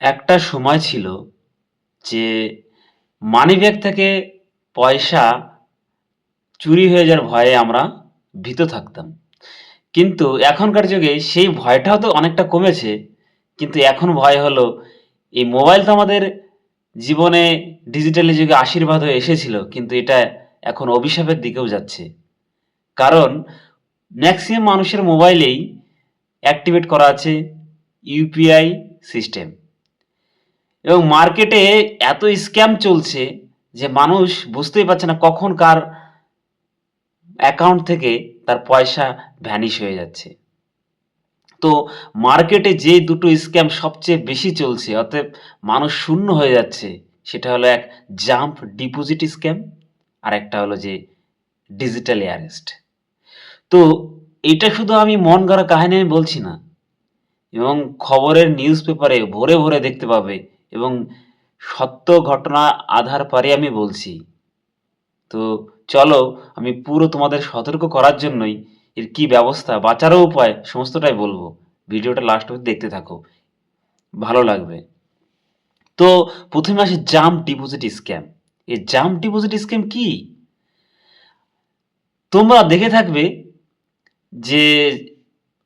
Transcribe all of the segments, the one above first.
একটা সময় ছিল যে মানিব্যাগ থেকে পয়সা চুরি হয়ে যাওয়ার ভয়ে আমরা ভীত থাকতাম। কিন্তু এখনকার যুগে সেই ভয়টাও তো অনেকটা কমেছে, কিন্তু এখন ভয় হলো, এই মোবাইল তো আমাদের জীবনে ডিজিটালি যুগে আশীর্বাদ হয়ে এসেছিল, কিন্তু এটা এখন অভিশাপের দিকেও যাচ্ছে। কারণ ম্যাক্সিমাম মানুষের মোবাইলেই অ্যাক্টিভেট করা আছে ইউপিআই সিস্টেম এবং মার্কেটে এত স্ক্যাম চলছে যে মানুষ বুঝতেই পারছে না কখন কার অ্যাকাউন্ট থেকে তার পয়সা ভ্যানিশ হয়ে যাচ্ছে। তো মার্কেটে যে দুটো স্ক্যাম সবচেয়ে বেশি চলছে, অতএব মানুষ শূন্য হয়ে যাচ্ছে, সেটা হলো এক জাম্প ডিপোজিট স্ক্যাম আর একটা হলো যে ডিজিটাল এয়ারেস্ট তো এটা শুধু আমি মন গড়া কাহিনী আমি বলছি না, এবং খবরের নিউজ পেপারে ভরে ভরে দেখতে পাবে এবং সত্য ঘটনা আধার পারে আমি বলছি। তো চলো, আমি পুরো তোমাদের সতর্ক করার জন্যই এর কি ব্যবস্থা বাঁচারও উপায়, সমস্তটাই বলব। ভিডিওটা লাস্ট অবধি দেখতে থাকো। ভালো লাগবে। তো প্রথমে আসে জাম্প ডিপোজিট স্ক্যাম এই জাম্প ডিপোজিট স্ক্যাম কি? তোমরা দেখে থাকবে যে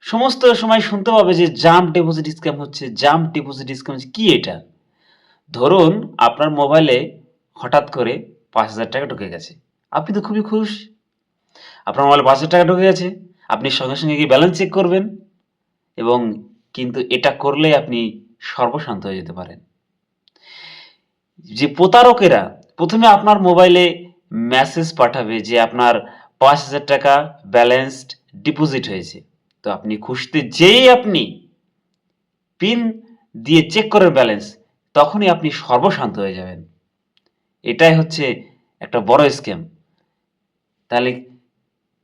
সমস্ত সময় শুনতে পাবে যে জাম্প ডিপোজিট স্ক্যাম হচ্ছে জাম্প ডিপোজিট স্ক্যাম হচ্ছে, কি এটা? ধরুন আপনার মোবাইলে হঠাৎ করে পাঁচ হাজার টাকা ঢুকে গেছে। আপনি তো খুবই খুশ। আপনার মোবাইলে পাঁচ হাজার টাকা ঢুকে গেছে। আপনি সঙ্গে সঙ্গে গিয়ে ব্যালেন্স চেক করবেন এবং কিন্তু এটা করলে আপনি সর্বশান্ত হয়ে যেতে পারেন। যে প্রতারকেরা, প্রথমে আপনার মোবাইলে মেসেজ পাঠাবে যে আপনার পাঁচ হাজার টাকা ব্যালেন্সড ডিপোজিট হয়েছে। তো আপনি খুশিতে যেই আপনি পিন দিয়ে চেক করেন ব্যালেন্স তখনই আপনি সর্বশান্ত হয়ে যাবেন। এটাই হচ্ছে একটা বড় স্ক্যাম তাহলে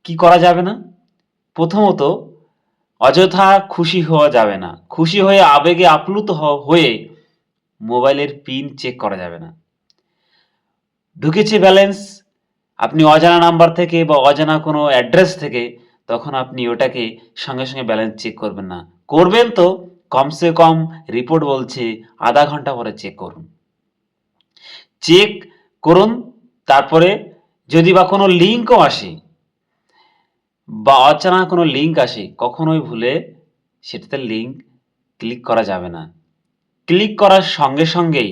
কি করা যাবে না? প্রথমত, অযথা খুশি হওয়া যাবে না। খুশি হয়ে আবেগে আপ্লুত হয়ে মোবাইলের পিন চেক করা যাবে না। ঢুকেছে ব্যালেন্স আপনি অজানা নাম্বার থেকে বা অজানা কোনো অ্যাড্রেস থেকে তখন আপনি ওটাকে সঙ্গে সঙ্গে ব্যালেন্স চেক করবেন না। করবেন তো কমসে কম রিপোর্ট বলছে আধা ঘণ্টা পরে চেক করুন। চেক করুন, তারপরে যদি বা কোনো লিঙ্কও আসে বা অচেনা কোনো লিঙ্ক আসে, কখনোই ভুলে সেটাতে লিঙ্ক ক্লিক করা যাবে না। ক্লিক করার সঙ্গে সঙ্গেই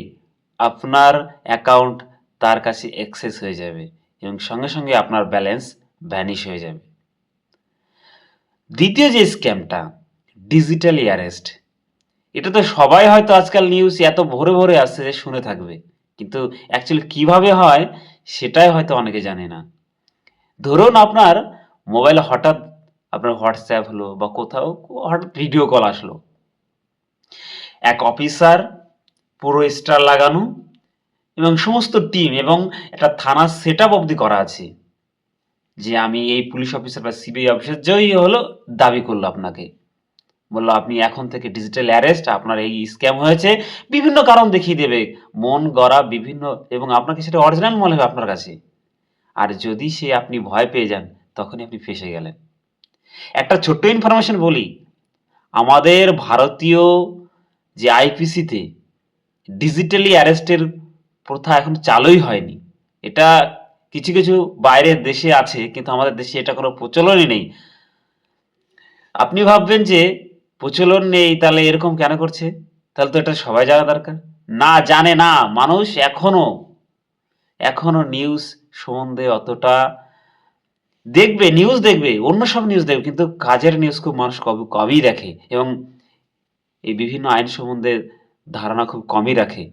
আপনার অ্যাকাউন্ট তার কাছে অ্যাক্সেস হয়ে যাবে এবং সঙ্গে সঙ্গে আপনার ব্যালেন্স ভ্যানিশ হয়ে যাবে। দ্বিতীয় যে স্ক্যামটা ডিজিটাল অ্যারেস্ট এটা তো সবাই হয়তো আজকাল নিউজ এত ভোরে ভোরে আসছে যে শুনে থাকবে। কিন্তু অ্যাকচুয়ালি কীভাবে হয়, সেটাই হয়তো অনেকে জানে না। ধরুন আপনার মোবাইলে হঠাৎ আপনার হোয়াটসঅ্যাপ হলো বা কোথাও হঠাৎ ভিডিও কল আসলো। এক অফিসার পুরো স্টার লাগানো এবং সমস্ত টিম এবং একটা থানার সেট আপ অবধি করা আছে। যে আমি এই পুলিশ অফিসার বা সিবিআই অফিসার যেই হলো, দাবি করল আপনাকে। বলল, আপনি এখন থেকে ডিজিটাল অ্যারেস্ট আপনার এই স্ক্যাম হয়েছে। বিভিন্ন কারণ দেখিয়ে দেবে। মন, গড়া বিভিন্ন এবং আপনাকে সেটা অরিজিনাল মনে হবে আপনার কাছে। আর যদি সে আপনি ভয় পেয়ে যান, তখনই আপনি ফেসে গেলেন। একটা ছোট্ট ইনফরমেশন বলি। আমাদের ভারতীয় যে আইপিসিতে ডিজিটালি অ্যারেস্টের প্রথা এখন চালুই হয়নি। এটা কিছু কিছু বাইরের দেশে আছে, কিন্তু আমাদের দেশে এটা কোনো প্রচলনই নেই। আপনি ভাববেন যে প্রচলন নেই, তাহলে এরকম কেন করছে? তাহলে তো এটা সবাই জানা দরকার। না জানে না, মানুষ এখনও এখনও নিউজ সম্বন্ধে অতটা দেখবে নিউজ দেখবে, অন্য সব নিউজ দেখবে, কিন্তু কাজের নিউজ খুব মানুষ কম, কমই দেখে এবং এই বিভিন্ন আইন সম্বন্ধে ধারণা খুব কমই রাখে।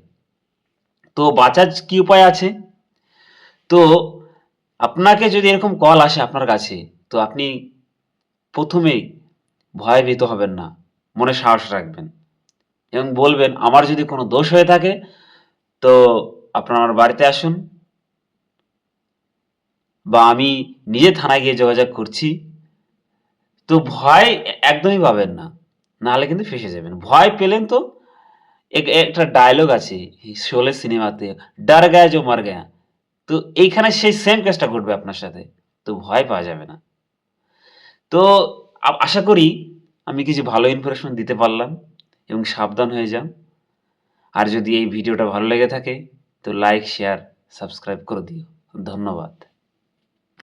তো বাঁচার কি উপায় আছে? তো আপনাকে যদি এরকম কল আসে আপনার কাছে, তো আপনি প্রথমেই ভয়ভীত হবেন না। মনে সাহস রাখবেন। এবং বলবেন, আমার যদি কোনো দোষ হয়ে থাকে, তো আপনারা আমার বাড়িতে আসুন বা আমি নিজে থানায় গিয়ে যোগাযোগ করছি। তো ভয় একদমই পাবেন না, নাহলে কিন্তু ফেসে যাবেন। ভয় পেলেন তো, এক- একটা ডায়লগ আছে শোলে সিনেমাতে, ডার গায়া যে মার গায়া। তো এইখানে সেই সেম কাজটা ঘটবে আপনার সাথে, তো ভয় পাওয়া যাবে না। তো আশা করি আমি কিছু ভালো ইনফরমেশন দিতে পারলাম এবং সাবধান হয়ে যান। আর যদি এই ভিডিওটা ভালো লেগে থাকে, তো লাইক শেয়ার সাবস্ক্রাইব করে দিও। ধন্যবাদ।